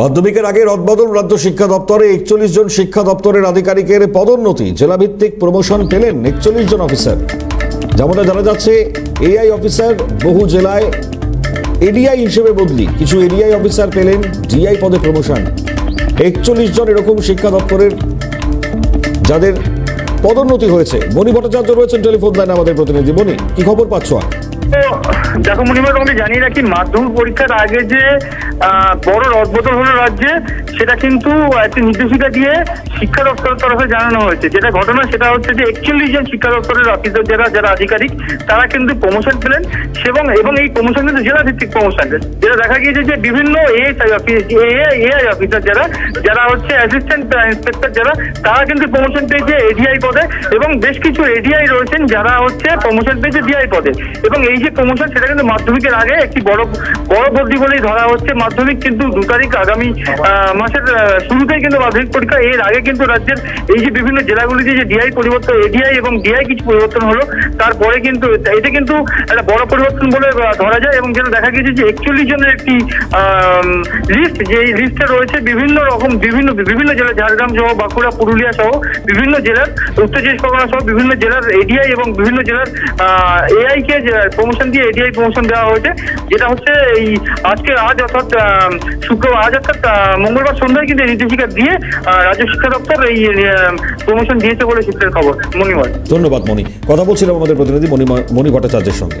মাধ্যমিকের আগে রদবদল রাজ্য শিক্ষা দপ্তরে একচল্লিশ জন শিক্ষা দপ্তরের আধিকারিকের পদোন্নতি। জেলাভিত্তিক প্রমোশন পেলেন একচল্লিশ জন অফিসার। যেমনটা জানা যাচ্ছে, এআই অফিসার বহু জেলায় এডিআই হিসেবে বদলি। কিছু এডিআই অফিসার পেলেন ডিআই পদে প্রমোশন। একচল্লিশ জন এরকম শিক্ষা দপ্তরের যাদের পদোন্নতি হয়েছে। মণি ভট্টাচার্য রয়েছেন টেলিফোন লাইনে আমাদের প্রতিনিধি। মণি, কি খবর পাচ্ছ? আর দেখো মনিমা, তোমাকে জানিয়ে রাখি, মাধ্যমিক পরীক্ষার আগে যে বড় রদবদল হলো রাজ্যে, সেটা কিন্তু একটি নির্দেশিকা দিয়ে শিক্ষা দপ্তরের তরফে জানানো হয়েছে। যেটা ঘটনা, সেটা হচ্ছে যে একচল্লিশ জন শিক্ষা দপ্তরের অফিসার যারা যারা আধিকারিক, তারা কিন্তু প্রমোশন পেলেন এবং এবং এই প্রমোশন কিন্তু জেলা ভিত্তিক প্রমোশন যেটা দেখা গিয়েছে যে বিভিন্ন এএসআই অফিস এআই অফিসার যারা যারা হচ্ছে অ্যাসিস্ট্যান্ট ইন্সপেক্টর যারা, তারা কিন্তু প্রমোশন পেয়েছে এডিআই পদে এবং বেশ কিছু এডিআই রয়েছেন যারা হচ্ছে প্রমোশন পেয়েছে ডিআই পদে। এবং এই যে প্রমোশন সেটা কিন্তু মাধ্যমিকের আগে একটি বড় বড় বদলি বলেই ধরা হচ্ছে। মাধ্যমিক কিন্তু দু তারিখ আগামী মাসের শুরুতেই কিন্তু মাধ্যমিক পরীক্ষা। এর আগে কিন্তু রাজ্যের এই যে বিভিন্ন জেলাগুলিতে যে ডিআই পরিবর্তন এডিআই এবং ডিআই কিছু পরিবর্তন হলো, তারপরে কিন্তু এটা কিন্তু একটা বড় পরিবর্তন বলে ধরা যায় এবং যেটা দেখা গেছে যে একচল্লিশ জনের একটি লিস্ট যে লিস্টে রয়েছে বিভিন্ন রকম, বিভিন্ন বিভিন্ন জেলা, ঝাড়গ্রাম সহ, বাঁকুড়া, পুরুলিয়া সহ, বিভিন্ন জেলার উত্তর চব্বিশ পরগনা সহ, বিভিন্ন জেলার এডিআই এবং বিভিন্ন জেলার এআই কে প্রমোশন দিয়ে এডিআই প্রমোশন দেওয়া হয়েছে, যেটা হচ্ছে এই আজকে আজ অর্থাৎ শুক্রবার, আজ অর্থাৎ মঙ্গলবার সন্ধ্যায় কিন্তু নির্দেশিকা দিয়ে রাজ্য শিক্ষা দপ্তর এই প্রমোশন দিয়েছে বলে সূত্রের খবর। মণিময়। ধন্যবাদ, মণি। কথা বলছিলাম আমাদের প্রতিনিধি মণি মণি ভট্টাচার্যের সঙ্গে।